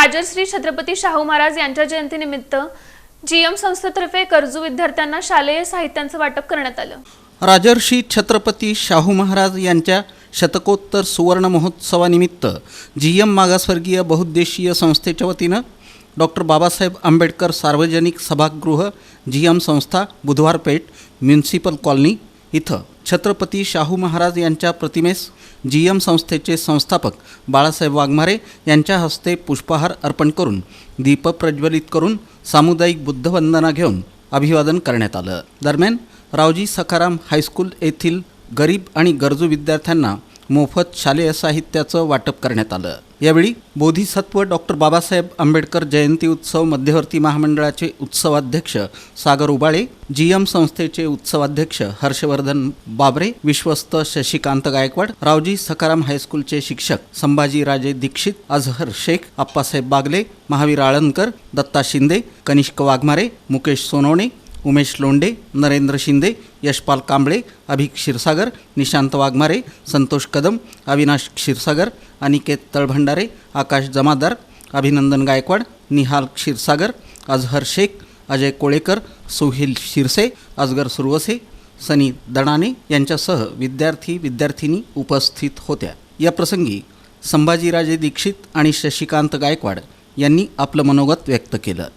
राजश्री छत्रपती शाहू महाराज यांच्या जयंतीनिमित्त जीएम संस्थेतर्फे गरजू विद्यार्थ्यांना शालेय साहित्यांचं वाटप करण्यात आलं. राजर्षी छत्रपती शाहू महाराज यांच्या शतकोत्तर सुवर्ण महोत्सवानिमित्त जी एम मागासवर्गीय बहुद्देशीय संस्थेच्या वतीनं डॉक्टर बाबासाहेब आंबेडकर सार्वजनिक सभागृह जी एम संस्था बुधवार पेठ म्युन्सिपल कॉलनी इथं छत्रपती शाहू महाराज यांच्या प्रतिमेस जी एम संस्थेचे संस्थापक बाळासाहेब वाघमारे यांच्या हस्ते पुष्पहार अर्पण करून दीप प्रज्वलित करून सामुदायिक बुद्धवंदना घेऊन अभिवादन करण्यात आलं. दरम्यान रावजी सखाराम हायस्कूल येथील गरीब आणि गरजू विद्यार्थ्यांना मोफत शालेय साहित्याचं वाटप करण्यात आलं. यावेळी बोधिसत्व डॉक्टर बाबासाहेब आंबेडकर जयंती उत्सव मध्यवर्ती महामंडळाचे उत्सवाध्यक्ष सागर उबाळे जी एम संस्थेचे उत्सवाध्यक्ष हर्षवर्धन बाबरे विश्वस्त शशिकांत गायकवाड रावजी सकाराम हायस्कूलचे शिक्षक संभाजीराजे दीक्षित अझहर शेख अप्पासाहेब बागले महावीर आळंदकर दत्ता शिंदे कनिष्क वाघमारे मुकेश सोनवणे उमेश लोंडे नरेंद्र शिंदे यशपाल कांबळे अभिक क्षीरसागर निशांत वाघमारे संतोष कदम अविनाश क्षीरसागर अनिकेत तळभंडारे आकाश जमादार अभिनंदन गायकवाड निहाल क्षीरसागर अजहर शेख अजय कोळेकर सुहिल शिरसे अजगर सुरवसे सनी दणाने यांच्यासह विद्यार्थी विद्यार्थिनी उपस्थित होत्या. या प्रसंगी संभाजीराजे दीक्षित आणि शशिकांत गायकवाड यांनी आपलं मनोगत व्यक्त केलं.